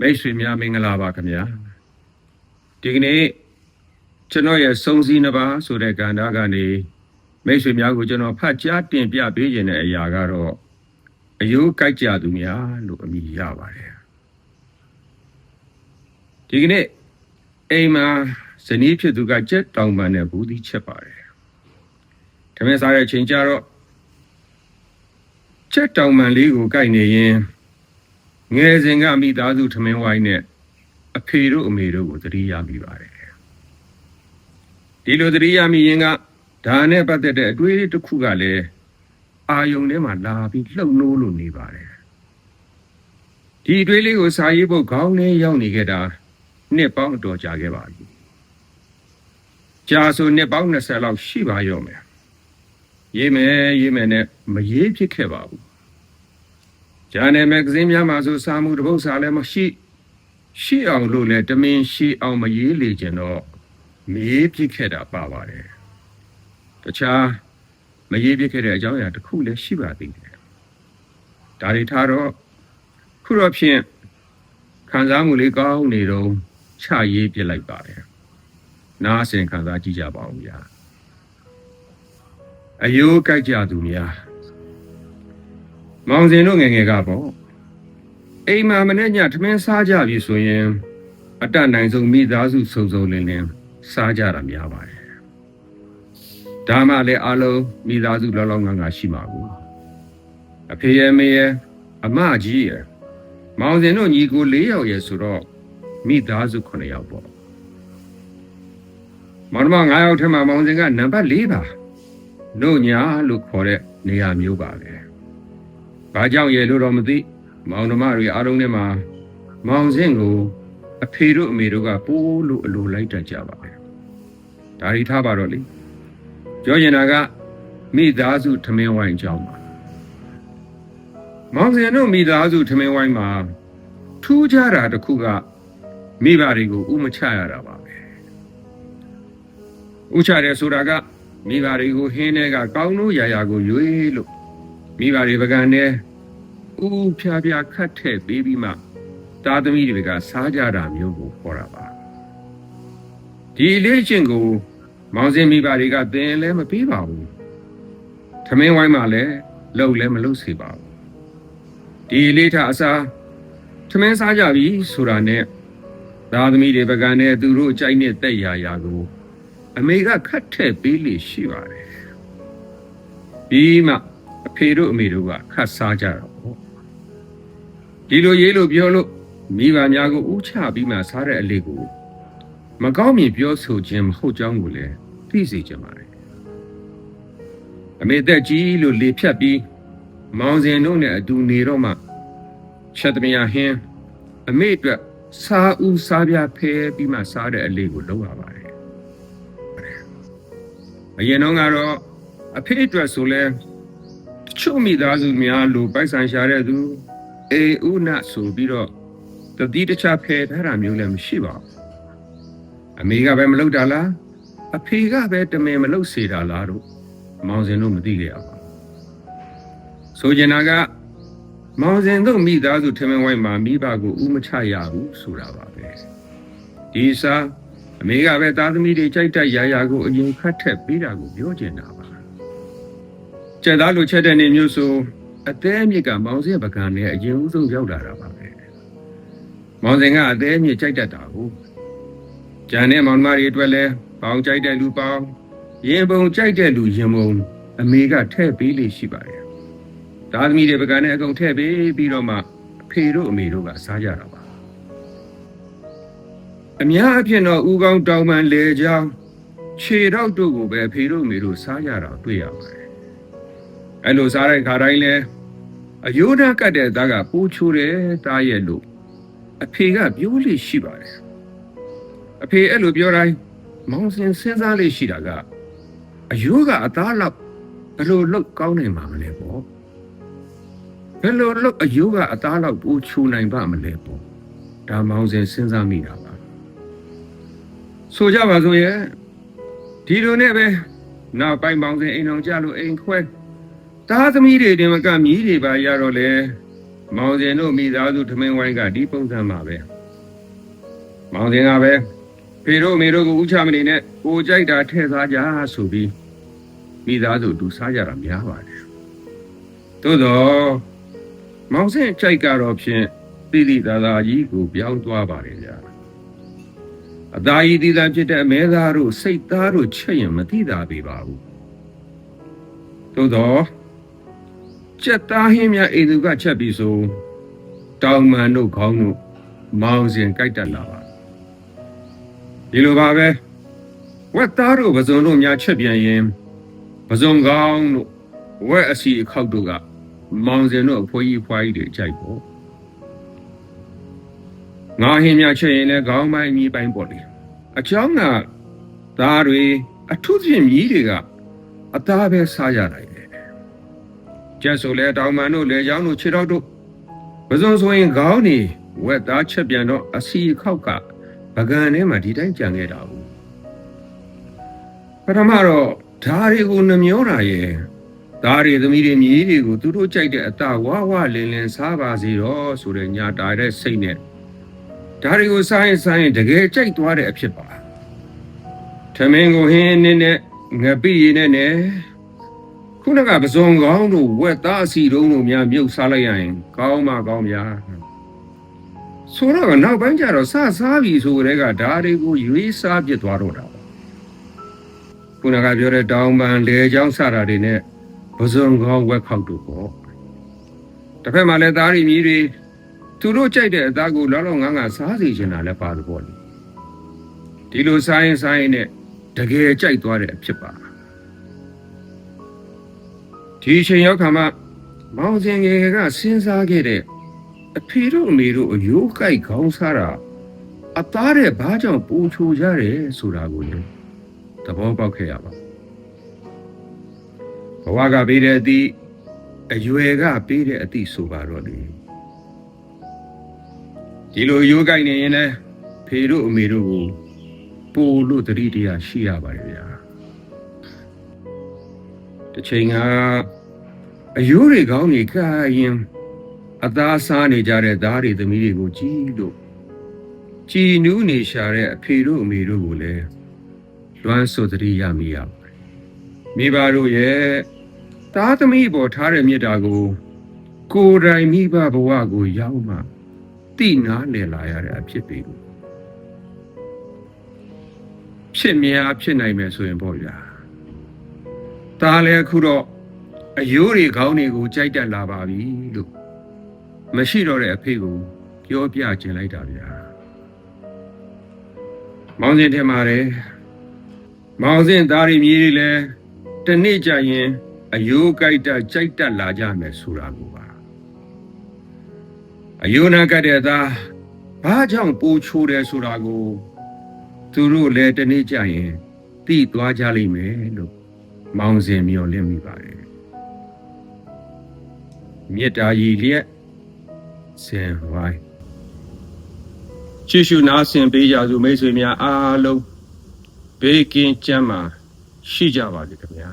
မိတ်ဆွေများမင်္ဂလာပါခင်ဗျာဒီကနေ့ကျွန်တော်ရဲ့စုံစည်းနှစ်ပါးဆိုတဲ့ကဏ္ဍကနေမိတ်ဆွေများကိုကျွန်တော်ဖတ်ကြားတင်ပြပေးခြင်းတဲ့အရာကတော့အယိုးကြိုက်ကြသူများလို့အမည်ရပါတယ်ဒီကနေ့အိမ်မှာဇနီးဖြစ်သူကကြက်တောင်ပန်နဲ့ဘူးသီးချက်ပါတယ်ထမင်းစားတဲ့အချိန်ကျတော့ကြက်တောင်ပန်လေးကိုကြိုက်နေရင် ငယ်စဉ်ကမိသားစုထမင်းဝိုင်းနဲ့အဖေတို့အမေတို့ကိုသတိရမိပါတယ်ဒီလိုသတိရမိရင်ကဒါနဲ့ပတ်သက်တဲ့အတွေးတစ်ခုကလည်းအာယုံထဲမှာလာပြီးလှုပ်နိုးလို့နေပါတယ်ဒီအတွေးလေးကိုစာရေးဖို့ခေါင်းထဲရောက်နေခဲ့တာနှစ်ပေါင်းအတော်ကြာခဲ့ပါပြီကြာဆိုနှစ်ပေါင်း20လောက်ရှိပါရောမယ်ရေးမယ်ရေးမယ်နဲ့မရေးဖြစ်ခဲ့ပါဘူး ဂျာနယ်မဂ္ဂဇင်းများမှာဆိုစာမှုတစ်ပုဒ်စာလည်းမရှိရှိအောင်လို့လည်းတမင်ရှိအောင်မရေးလေကျင်တော့မရေးပြစ်ခဲ့တာပါပါတယ်တခြားမရေးပြစ်ခဲ့တဲ့အကြောင်းအရာတစ်ခုလည်းရှိပါသေးတယ်ဒါတွေထားတော့ခုတော့ဖြင့်ခံစားမှုလေးကောင်းနေတော့ချရေးပြစ်လိုက်ပါတယ်နားအစဉ်ခံစားကြည့်ကြပါဦးဗျာအယိုးကြိုက်ကြသူများ မောင်စင်တို့ငယ်ငယ်ကပေါ့အိမ်မှာမနေ့ညထမင်းစားကြပြီဆိုရင် အတတ်နိုင်ဆုံးမိသားစုစုံစုံလင်းလင်းစားကြတာများပါတယ်ဒါမှလည်းအလုံးမိသားစုလောလောငါငါရှိမှာကိုအဖေရဲ့မေရဲ့အမကြီးရဲ့မောင်စင်တို့ညီကို၄ယောက်ရဲ့ဆိုတော့မိသားစု9ယောက်ပေါ့မောင်နှမ9ယောက်ထဲမှာမောင်စင်ကနံပါတ်4ပါတို့ညာလို့ခေါ်တဲ့နေရာမျိုးပါပဲ။ ဘာကြောင့်ရဲ့လို့တော့မသိမောင်နှမတွေအားလုံးထဲမှာမောင်စင့်ကိုအဖေတို့အမေတို့ကပိုးလို့အလိုလိုက်တတ်ကြပါပဲ။ဒါရီထားပါတော့လေ။ပြောရင်ကမိသားစုထမင်းဝိုင်းအကြောင်းပါ။မောင်စင်တို့မိသားစုထမင်းဝိုင်းမှာထူးခြားတာတစ်ခုကမိဘတွေကိုဥမချရတာပါပဲ။ဥချတယ်ဆိုတာကမိဘတွေကိုဟင်းထဲကကောင်းလို့ရာရာကိုရွေးလို့မိဘတွေပကံနဲ့ ဥဖြားဖြားခတ်ထည့်ပေးပြီးမှသားသမီးတွေကစားကြတာမျိုးကိုခေါ်တာပါဒီအလေးချင်းကို မောင်စင်မိဘတွေကသင်လည်းမပေးပါဘူးထမင်းဝိုင်းမှလည်းလှုပ်လည်းမလှုပ်စေပါဘူးဒီအလေးထအစားထမင်းစားကြပြီဆိုတာနဲ့သားသမီးတွေပကံနဲ့သူတို့ကြိုက်တဲ့တက်ရာရာကို အမေကခတ်ထည့်ပေးလိရှိပါတယ်ပြီးမှအဖေတို့အမေတို့ကခတ်စားကြတော့ပေါ့ ဒီလိုရေးလို့ပြောလို့မိဘများကိုဥချပြီးမှစားတဲ့အလေးကိုမကောင်းမြင်ပြောဆိုခြင်းမဟုတ်ကြောင်းကိုလည်းသိစေချင်ပါတယ်အမေသက်ကြီးလို့လေဖြတ်ပြီးမောင်စင်တို့နဲ့အတူနေတော့မှချက်သမီးဟင်းအမေအတွက်စားဦးစားပြဖဲပြီးမှစားတဲ့အလေးကိုလုံးရပါတယ်အရင်တော့ကတော့အဖေအတွက်ဆိုလဲတချို့မိသားစုများလူပိုက်ဆံရှာတဲ့သူ အေဥနဆိုပြီးတော့တတိတခြားဖယ်ထားတာမျိုးလည်းမရှိပါဘူးအမေကပဲမလုပ်တာလားအဖေကပဲတမင်မလုပ်စေတာလားတို့မောင်စင်တို့မသိကြရပါဘူးဆိုကြနာကမောင်စင်တို့မိသားစုထမင်းဝိုင်းမှာမိဘကိုဥမချရဘူးဆိုတာပါပဲဒီစားအမေကပဲသားသမီးတွေကြိုက်တဲ့ရာရာကိုအရင်ခတ်ထက်ပေးတာကိုပြောကျင်တာပါကျက်သားလိုချက်တဲ့နေမျိုးဆို အသေးအမြစ်ကမောင်စင်ပကံနဲ့အရင်ဦးဆုံးရောက်လာတာပါပဲမောင်စင်ကအသေးအမြစ်ကြိုက်တတ်တာကိုကျန်တဲ့မောင်မတွေအတွက်လဲပေါင်ကြိုက်တဲ့လူပေါင်ရင်ပုံကြိုက်တဲ့လူရင်ပုံအမေကထည့်ပေးလေးရှိပါတယ်သားသမီးတွေပကံနဲ့အကုန်ထည့်ပေးပြီးတော့မှအဖေတို့အမေတို့ကစားကြတာပါအများအဖြစ်တော့ဥကောင်းတောင်ပန်လေချောင်းခြေတော့တို့ကိုပဲအဖေတို့အမေတို့စားကြတာတွေ့ရပါတယ် အဲ့လိုစားတဲ့ခါတိုင်းလဲအယိုးဓာတ်ကတ်တဲ့သားကပိုးချိုးတယ်တားရဲ့လို့အဖေကပြောလို့ရှိပါတယ်အဖေအဲ့လိုပြောတိုင်းမောင်စင်စဉ်းစားလေးရှိတာကအယိုးကအသားလောက်ဘယ်လိုလောက်ကောင်းနိုင်မှာမလဲပေါ့ဘယ်လိုလောက်အယိုးကအသားလောက်ပိုးချိုးနိုင်ပါမလဲပေါ့ဒါမောင်စင်စဉ်းစားမိတာပါဆိုကြပါစို့ရဲ့ဒီလိုနဲ့ပဲနောက်ပိုင်းမောင်စင်အိမ်အောင်ကြလို့အိမ်ခွဲ သားသမီးတွေတင်မကမြည်တွေပါရတော့လေမောင်စင်တို့မိသားစုထမင်းဝိုင်းကဒီပုံစံမှာပဲမောင်စင်ကပဲဖေတို့မေတို့ကိုဥချမနေနဲ့ကိုကြိုက်တာထည့်စားကြဆိုပြီးမိသားစုတူစားကြတာများပါတယ်သို့တော့မောင်စင်ကြိုက်ကတော့ဖြင့်တိတိသာသာကြီးကိုပြောင်းသွားပါတယ်ဗျာအသားကြီးတိသားဖြစ်တဲ့အမဲသားတို့စိတ်သားတို့ချက်ရင်မသိတာပေပါဘူးသို့တော့ ကြက်သားဟင်းများအိမ်သူကချက်ပြီးဆိုတောင်မှန်တို့ခေါင်းတို့မောင်စဉ်ကြိုက်တက်လာပါဒီလိုပါပဲဝက်သားတို့ပဇွန်တို့များချက်ပြန်ရင်ပဇွန်ကောင်းတို့ဝက်အစီအခောက်တို့ကမောင်စဉ်တို့အဖိုးကြီးဖွားကြီးတွေကြိုက်ပေါ့ငါဟင်းများချက်ရင်လည်းခေါင်းပိုင်းမြီးပိုင်းပေါ့လေအချောင်းကသားတွေအထုဖြင့်မြီးတွေကအသားပဲစားကြတယ် ကျက်ဆိုလဲတောင်မန်တို့လေချောင်းတို့ခြေထောက်တို့ပဇွန်ဆိုရင်ခေါင်းနေဝက်သားချက်ပြန်တော့အစီခောက်ကပကံထဲမှာဒီတိုင်းကြံခဲ့တာဘူးပထမတော့ဓာတွေကိုနှမျောတာရဲ့ဓာတွေသမီးတွေမြည်တွေကိုသူတို့ကြိုက်တဲ့အတဝါဝလင်းလင်းစားပါစေတော့ဆိုတဲ့ညာတာတဲ့စိတ်နဲ့ဓာတွေကိုစားရင်စားရင်တကယ်ကြိုက်သွားတဲ့အဖြစ်ပါထမင်းကိုဟင်းနင်းနဲ့ငပိရည်နဲ့နဲ့ ခုနကပဇွန်ကောင်းတို့ဝက်သားအစီတုံးတို့များမြုပ်စားလိုက်ရရင်ကောင်းမှကောင်းများဆိုတော့နောက်ပိုင်းကျတော့စစားပြီဆိုတဲ့ကဓာတွေကိုရွေးစားပြစ်သွားတော့တာပေါ့ခုနကပြောတဲ့တောင်ပန်လေချောင်းစတာတွေနဲ့ပဇွန်ကောင်းဝက်ခောက်တို့ပေါ့တစ်ဖက်မှာလည်းသားရီမြည်တွေသူတို့ကြိုက်တဲ့အသားကိုလောလောငန်းငါစားစီချင်တာလည်းပါလို့ပေါ့လေဒီလိုစားရင်စားရင်နဲ့တကယ်ကြိုက်သွားတဲ့အဖြစ်ပါ ဒီအချိန်ရောက်ခါမှမောင်စင်ငယ်ကစဉ်းစားခဲ့တဲ့အဖေတို့အမေတို့အယိုးကိုက်ခေါင်းစားတာအသားတဲ့ဘာကြောင့်ပူချိုကြတယ်ဆိုတာကိုလည်းသဘောပေါက်ခဲ့ရပါဘဝကပေးတဲ့အသည့်အရွယ်ကပေးတဲ့အသည့်ဆိုပါတော့လေဒီလိုအယိုးကိုက်နေရင်လည်းဖေတို့အမေတို့ကိုပို့လို့တတိတရားရှိရပါတယ်ဗျာ တစ်ချိန်ကအယိုးတွေကောင်းနေကြရင်အသားစားနေကြတဲ့သားတွေသမီးတွေကိုကြည်လို့ကြည်နူးနေရှာတဲ့အဖေတို့အမေတို့ကိုလည်းလွမ်းဆိုသတိရမိရပါတယ်မိဘတို့ရဲ့သားသမီးပေါ်ထားတဲ့မေတ္တာကို ကိုယ်တိုင်မိဘဘဝကိုရောက်မှတိနာလည်လာရတဲ့အဖြစ်တွေဖြစ်များဖြစ်နိုင်မယ်ဆိုရင်ပေါ့ဗျာ ဒါလည်းအခုတော့အယိုးတွေခေါင်းတွေကိုကြိုက်တက်လာပါပြီလို့မရှိတော့တဲ့အဖေကိုပြောပြခြင်းလိုက်တာဗျာမောင်စင်ထင်ပါတယ်မောင်စင်သားရီမြေးတွေလည်းတနေ့ကျရင်အယိုးကြိုက်တက်ကြိုက်တက်လာကြမယ်ဆိုတာကိုပါအယိုးနာကတဲ့သားဘာကြောင့်ပိုးချိုးတယ်ဆိုတာကို သူတို့လည်းတနေ့ကျရင်သိသွားကြလိမ့်မယ်လို့ မောင်စင်မျောလင့်မိပါတယ်မေတ္တာရည်လျက်စင်ဝိုင်းချစ်ရှုနာဆင်ပေးကြစုမိတ်ဆွေများအားလုံးဘေးကင်းကျန်းမာရှိကြပါစေခင်ဗျာ